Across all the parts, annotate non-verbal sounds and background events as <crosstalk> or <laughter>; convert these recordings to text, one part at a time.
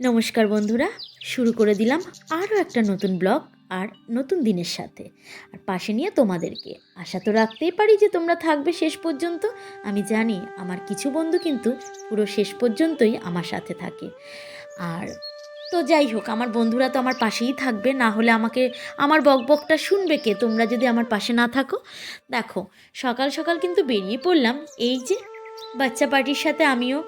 নমস্কার বন্ধুরা, শুরু করে দিলাম আরও একটা নতুন ব্লগ আর নতুন দিনের সাথে। আর পাশে নিয়ে তোমাদেরকে আশা তো রাখতেই পারি যে তোমরা থাকবে শেষ পর্যন্ত। আমি জানি আমার কিছু বন্ধু কিন্তু পুরো শেষ পর্যন্তই আমার সাথে থাকে। আর তো যাই হোক, আমার বন্ধুরা তো আমার পাশেই থাকবে, না হলে আমাকে আমার বকবকটা শুনবে কে? তোমরা যদি আমার পাশে না থাকো। দেখো, সকাল সকাল কিন্তু বেরিয়ে পড়লাম। এই যে বাচ্চা পার্টির সাথে আমিও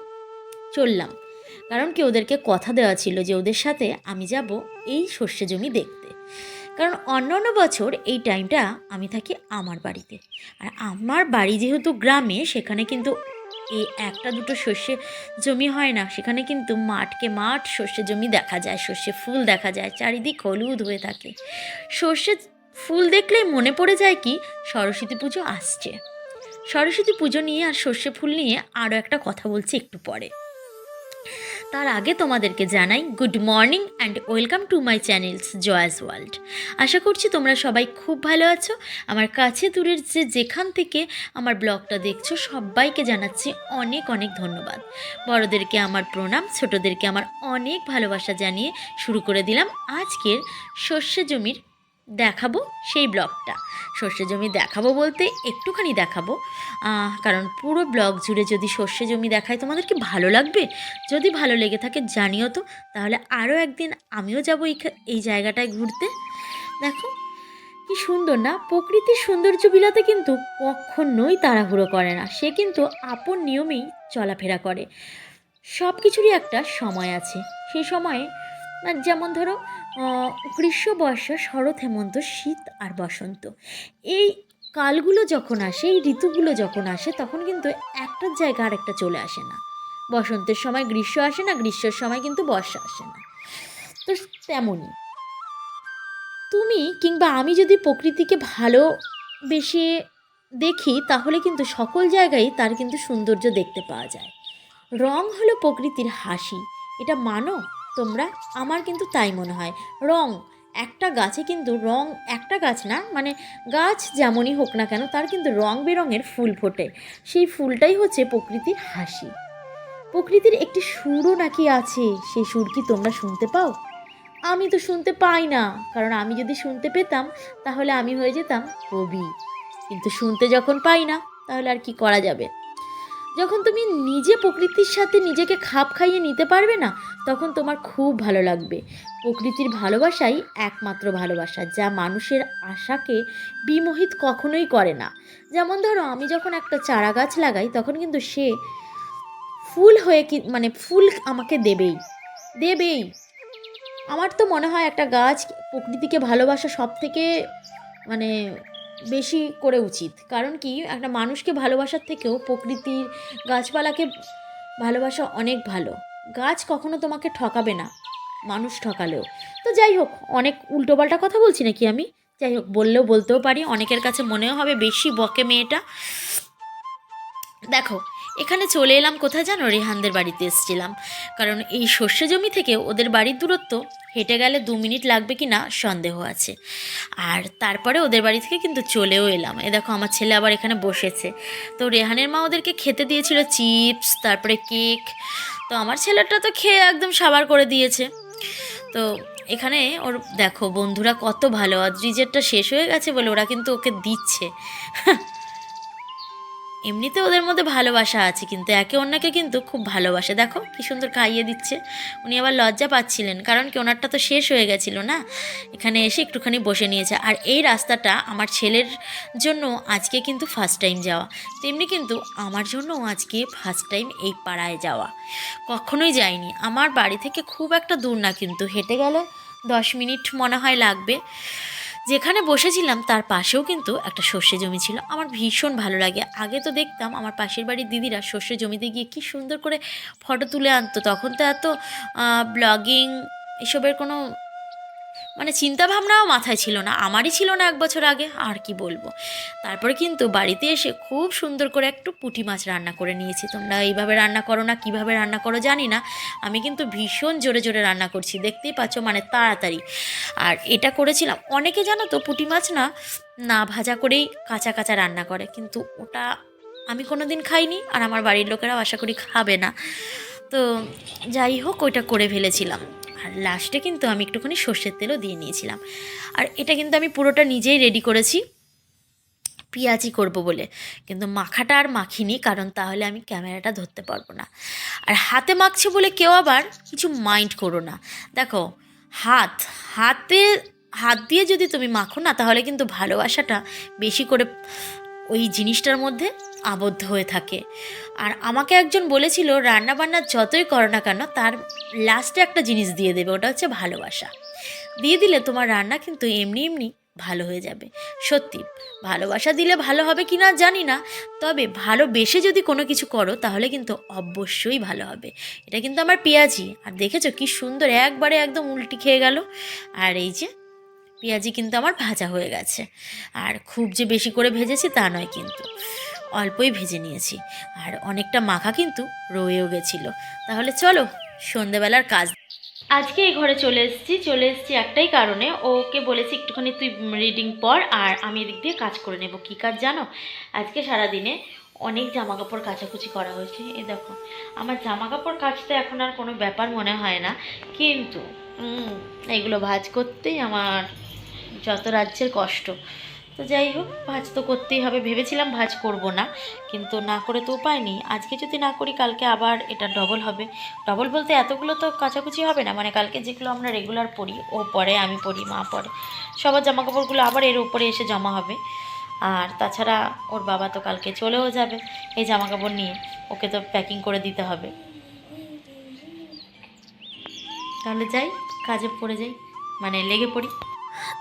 চললাম। কারণ কি ওদেরকে কথা দেওয়া ছিল যে ওদের সাথে আমি যাব এই সর্ষে জমি দেখতে। কারণ অন্য অন্য বছর এই টাইমটা আমি থাকি আমার বাড়িতে। আর আমার বাড়ি যেহেতু গ্রামে, সেখানে কিন্তু এই একটা দুটো শস্যে জমি হয় না। সেখানে কিন্তু মাঠকে মাঠ শস্য জমি দেখা যায় শস্যে ফুল দেখা যায়, চারিদিক হলুদ হয়ে থাকে। সর্ষে ফুল দেখলেই মনে পড়ে যায় কি, সরস্বতী পুজো আসছে। সরস্বতী পুজো নিয়ে আর সর্ষে ফুল নিয়ে আরও একটা কথা বলছি একটু পরে। তার আগে তোমাদেরকে জানাই good morning and welcome to my channels Joya's world আশা করছি তোমরা সবাই খুব ভালো আছো। আমার কাছে দূরের যে যেখান থেকে আমার ব্লগটা দেখছ, সবাইকে জানাচ্ছি অনেক অনেক ধন্যবাদ। বড়দেরকে আমার প্রণাম, ছোটোদেরকে আমার অনেক ভালোবাসা জানিয়ে শুরু করে দিলাম আজকের শস্য জমির দেখাবো সেই ব্লগটা। সর্ষে জমি দেখাবো বলতে একটুখানি দেখাবো। কারণ পুরো ব্লগ জুড়ে যদি সর্ষে জমি দেখায় তোমাদেরকে ভালো লাগবে? যদি ভালো লেগে থাকে জানিও তো। তাহলে আরও একদিন আমিও যাব এই জায়গাটায় ঘুরতে। দেখো, কি সুন্দর না? প্রকৃতির সৌন্দর্য বিলাতে কিন্তু কখনোই তাড়াহুড়ো করে না। সে কিন্তু আপন নিয়মেই চলাফেরা করে। সব কিছুরই একটা সময় আছে। সেই সময়ে যেমন ধরো গ্রীষ্ম বর্ষা শরৎ, হেমন্ত, শীত আর বসন্ত। এই কালগুলো যখন আসে, এই ঋতুগুলো যখন আসে, তখন কিন্তু একটার জায়গা আর একটা চলে আসে না। বসন্তের সময় গ্রীষ্ম আসে না, গ্রীষ্মের সময় কিন্তু বর্ষা আসে না। তো তেমনই। তুমি কিংবা আমি যদি প্রকৃতিকে ভালোবেসে দেখি, তাহলে কিন্তু সকল জায়গায় তার কিন্তু সৌন্দর্য দেখতে পাওয়া যায়। রং হলো প্রকৃতির হাসি। এটা মানো? তোমরা, আমার কিন্তু তাই মনে হয়। রং, একটা গাছে কিন্তু রং, একটা গাছ না মানে গাছ যেমনই হোক না কেন, তার কিন্তু রং বেরঙের ফুল ফোটে। সেই ফুলটাই হচ্ছে প্রকৃতির হাসি। প্রকৃতির একটি সুরও নাকি আছে, সেই সুর কি তোমরা শুনতে পাও? আমি তো শুনতে পাই না, কারণ আমি যদি শুনতে পেতাম, তাহলে আমি হয়ে যেতাম কবি। কিন্তু শুনতে যখন পাই না, তাহলে আর কি করা যাবে? যখন তুমি নিজে প্রকৃতির সাথে নিজেকে খাপ খাইয়ে নিতে পারবে না তখন তোমার খুব ভালো লাগবে। প্রকৃতির ভালোবাসাই একমাত্র ভালোবাসা, যা মানুষের আশাকে বিমোহিত কখনোই করে না। যেমন ধরো, আমি যখন একটা চারা গাছ লাগাই, তখন কিন্তু সে ফুল হয়ে কি মানে ফুল আমাকে দেবেই দেবেই। আমার তো মনে হয় একটা গাছ প্রকৃতিকে ভালোবাসা সব থেকে মানে বেশি করে উচিত। কারণ কি, একটা মানুষকে ভালোবাসার থেকেও প্রকৃতির গাছপালাকে ভালোবাসা অনেক ভালো। গাছ কখনো তোমাকে ঠকাবে না। মানুষ ঠকালেও। তো যাই হোক, অনেক উল্টোপাল্টা কথা বলছি নাকি আমি? যাই হোক, বললেও বলতেও পারি, অনেকের কাছে মনেও হবে, বেশি বকে মেয়েটা। দেখো এখানে চলে এলাম কোথায় জানো? রেহানদের বাড়িতে এসেছিলাম। কারণ এই শস্য জমি থেকে ওদের বাড়ির দূরত্ব হেঁটে গেলে দু মিনিট লাগবে কি না সন্দেহ আছে। আর তারপরে ওদের বাড়ি থেকে কিন্তু চলেও এলাম। এ দেখো, আমার ছেলে আবার এখানে বসেছে। তো রেহানের মা ওদেরকে খেতে দিয়েছিল চিপস, তারপরে কেক। তো আমার ছেলেটা তো খেয়ে একদম সাবার করে দিয়েছে। তো এখানে ওর, দেখো, বন্ধুরা কত ভালো। অদ্রিজেরটা শেষ হয়ে গেছে বলে ওরা কিন্তু ওকে দিচ্ছে। এমনিতে ওদের মধ্যে ভালোবাসা আছে, কিন্তু একে অন্যকে কিন্তু খুব ভালোবাসে। দেখো কি সুন্দর খাইয়ে দিচ্ছে। উনি আবার লজ্জা পাচ্ছিলেন, কারণ কি ওনারটা তো শেষ হয়ে গেছিল না? এখানে এসে একটুখানি বসে নিয়েছে। আর এই রাস্তাটা আমার ছেলের জন্য আজকে কিন্তু ফার্স্ট টাইম যাওয়া। তেমনি কিন্তু আমার জন্য আজকে ফার্স্ট টাইম এই পাড়ায় যাওয়া। কখনোই যাইনি। আমার বাড়ি থেকে খুব একটা দূর না, কিন্তু হেঁটে গেলে দশ মিনিট মনে হয় লাগবে। যেখানে বসেছিলাম, তার পাশেও কিন্তু একটা সর্ষে জমি ছিল। আমার ভীষণ ভালো লাগে। আগে তো দেখতাম আমার পাশের বাড়ির দিদিরা সর্ষে জমিতে গিয়ে কি সুন্দর করে ফটো তুলে আনতো। তখন তো এত ব্লগিং এসবের কোনো মানে চিন্তা ভাবনাও মাথায় ছিল না, আমারই ছিল না এক বছর আগে, আর কি বলব। তারপরে কিন্তু বাড়িতে এসে খুব সুন্দর করে একটু পুঁটি মাছ রান্না করে নিয়েছি। তোমরা এইভাবে রান্না করো না, কীভাবে রান্না করো জানি না। আমি কিন্তু ভীষণ জোরে জোরে রান্না করছি, দেখতেই পাচ্ছ মানে তাড়াতাড়ি। আর এটা করেছিলাম, অনেকে জানো তো পুঁটি মাছ না না ভাজা করেই কাঁচা কাঁচা রান্না করে, কিন্তু ওটা আমি কোনো দিন খাইনি, আর আমার বাড়ির লোকেরাও আশা করি খাবে না। তো যাই হোক, ওইটা করে ফেলেছিলাম। আর লাস্টে কিন্তু আমি একটুখানি সর্ষের তেলও দিয়ে নিয়েছিলাম। আর এটা কিন্তু আমি পুরোটা নিজেই রেডি করেছি, পেঁয়াজি করব বলে। কিন্তু মাখাটা আর মাখিনি, কারণ তাহলে আমি ক্যামেরাটা ধরতে পারব না। আর হাতে মাখছি বলে কেউ আবার কিছু মাইন্ড করো না। দেখো, হাত, হাতে, হাত দিয়ে যদি তুমি মাখো না, তাহলে কিন্তু ভালোবাসাটা বেশি করে ওই জিনিসটার মধ্যে আবদ্ধ হয়ে থাকে। আর আমাকে একজন বলেছিল রান্না বান্না যতই করো না কেন, তার লাস্টে একটা জিনিস দিয়ে দেবে, ওটা হচ্ছে ভালোবাসা। দিয়ে দিলে তোমার রান্না কিন্তু এমনি এমনি ভালো হয়ে যাবে। সত্যি, ভালোবাসা দিলে ভালো হবে কি না জানি না, তবে ভালোবেসে যদি কোনো কিছু করো, তাহলে কিন্তু অবশ্যই ভালো হবে। এটা কিন্তু আমার পেঁয়াজি। আর দেখেছ কি সুন্দর একবারে একদম উল্টি খেয়ে গেল। আর এই যে, পেঁয়াজি কিন্তু আমার ভাজা হয়ে গেছে। আর খুব যে বেশি করে ভেজেছি তা নয় কিন্তু। অল্পই ভেজে নিয়েছি। আর অনেকটা মাখা কিন্তু রয়েও গেছিল। তাহলে চলো, সন্ধেবেলার কাজ। আজকে এই ঘরে চলে এসেছি। চলে এসেছি একটাই কারণে। ওকে বলেছি, একটুখানি তুই রিডিং পর আর আমি এদিক দিয়ে কাজ করে নেব। কী কাজ জানো? আজকে সারাদিনে অনেক জামা কাপড় কাচাকুচি করা হয়েছে। এ দেখো, আমার জামা কাপড় কাচতে এখন আর কোনো ব্যাপার মনে হয় না। কিন্তু এগুলো ভাজ করতেই আমার যত রাজ্যের কষ্ট। তো যাই হোক, ভাজ তো করতেই হবে। ভেবেছিলাম ভাজ করব না, কিন্তু না করে তো উপায় নেই। আজকে যদি না করি, কালকে আবার এটা ডবল হবে। ডবল বলতে এতগুলো তো কাচাকুচি হবে না মানে কালকে যেগুলো আমরা রেগুলার পরি ও পরে আমি পরি মা পরে সবার জামা কাপড়গুলো আবার এর উপরে এসে জমা হবে। আর তাছাড়া ওর বাবা তো কালকে চলেও যাবে, এই জামা কাপড় নিয়ে। ওকে তো প্যাকিং করে দিতে হবে। তাহলে যাই, কাজে পড়ে যাই মানে লেগে পড়ি।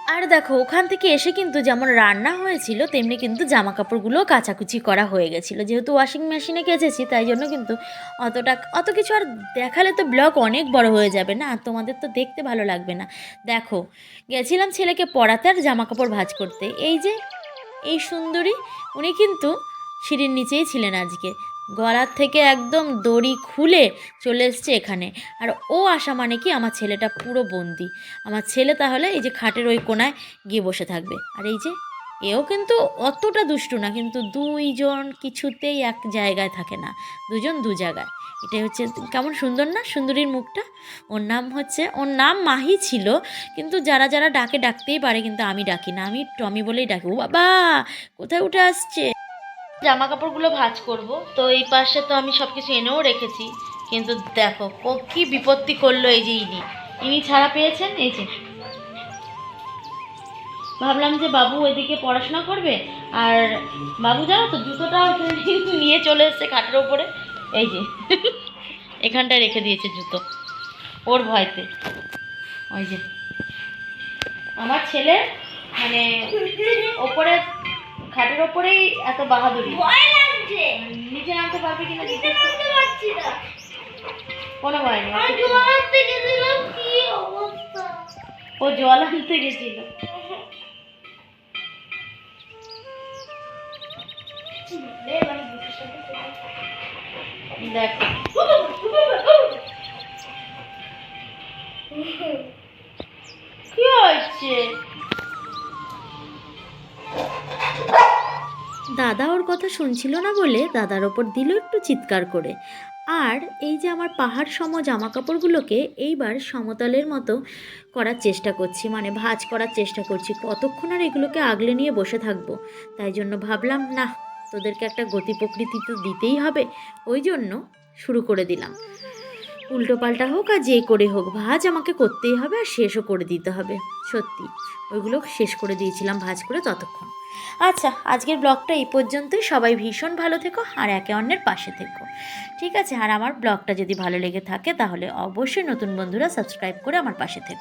আর দেখো, ওখান থেকে এসে কিন্তু যেমন রান্না হয়েছিল, তেমনি কিন্তু জামা কাপড়গুলোও কাচাকুচি করা হয়ে গেছিল। যেহেতু ওয়াশিং মেশিনে কেচেছি, তাই জন্য কিন্তু অতটা, অত কিছু আর দেখালে তো ব্লগ অনেক বড় হয়ে যাবে না? আর তোমাদের তো দেখতে ভালো লাগবে না। দেখো, গেছিলাম ছেলেকে পড়াতে আর জামা কাপড় ভাজ করতে। এই যে, এই সুন্দরী, উনি কিন্তু সিঁড়ির নিচেই ছিলেন আজকে। গলার থেকে একদম দড়ি খুলে চলে এসছে এখানে। আর ও আসা মানে কি? আমার ছেলেটা পুরো বন্দি। আমার ছেলে তাহলে এই যে খাটের ওই কোনায় গিয়ে বসে থাকবে। আর এই যে, এও কিন্তু অতটা দুষ্টু না, কিন্তু দুইজন কিছুতেই এক জায়গায় থাকে না। দুজন দু জায়গায়। এটাই হচ্ছে, কেমন সুন্দর না? সুন্দরীর মুখটা। ওর নাম হচ্ছে, ওর নাম মাহি ছিল, কিন্তু যারা যারা ডাকে ডাকতেই পারে, কিন্তু আমি ডাকি না। আমি টমি বলেই ডাকি। ও বাবা, কোথায় উঠে আসছে? জামা কাপড়গুলো ভাঁজ করব। তো এই পাশে তো আমি সব কিছু এনেও রেখেছি। কিন্তু দেখো, ও কি বিপত্তি করল এই যে ইনি। ইনি ছাড়া পেয়েছেন? এই যে। ভাবলাম যে বাবু এদিকে পড়াশোনা করবে। আর বাবু জানো তো, জুতোটা <laughs> নিয়ে চলে এসছে খাটের ওপরে। এই যে। <laughs> এখানটায় রেখে দিয়েছে জুতো। ওর ভয়তে। ওই যে। আমার ছেলে মানে ওপরে খাটের ওপরেই এত বাহাদুরি। নিচে নামতে পারবে কিনা জিজ্ঞেস করতে- কোনো ভয় নেই। না। ও জল আনতে গেছিল। দেখ। কি হচ্ছে দাদা ওর কথা শুনছিল না বলে দাদার ওপর দিল একটু চিৎকার করে। আর এই যে আমার পাহাড় সম জামা কাপড়গুলোকে এইবার সমতলের মতো করার চেষ্টা করছি মানে ভাঁজ করার চেষ্টা করছি, কতক্ষণ আর এগুলোকে আগলে নিয়ে বসে থাকব? তাই জন্য ভাবলাম, না, তোদেরকে একটা গতি প্রকৃতি তো দিতেই হবে। ওই জন্য শুরু করে দিলাম। উল্টো পাল্টা হোক আর যে করে হোক, ভাজ আমাকে করতেই হবে আর শেষও করে দিতে হবে। সত্যি, ওইগুলো শেষ করে দিয়েছিলাম ভাজ করে ততক্ষণ। আচ্ছা আজকের ব্লগটা এই পর্যন্তই। সবাই ভীষণ ভালো থেকো আর একে অন্যের পাশে থেকো। ঠিক আছে? আর আমার ব্লগটা যদি ভালো লেগে থাকে তাহলে অবশ্যই নতুন বন্ধুরা সাবস্ক্রাইব করে আমার পাশে থেকো।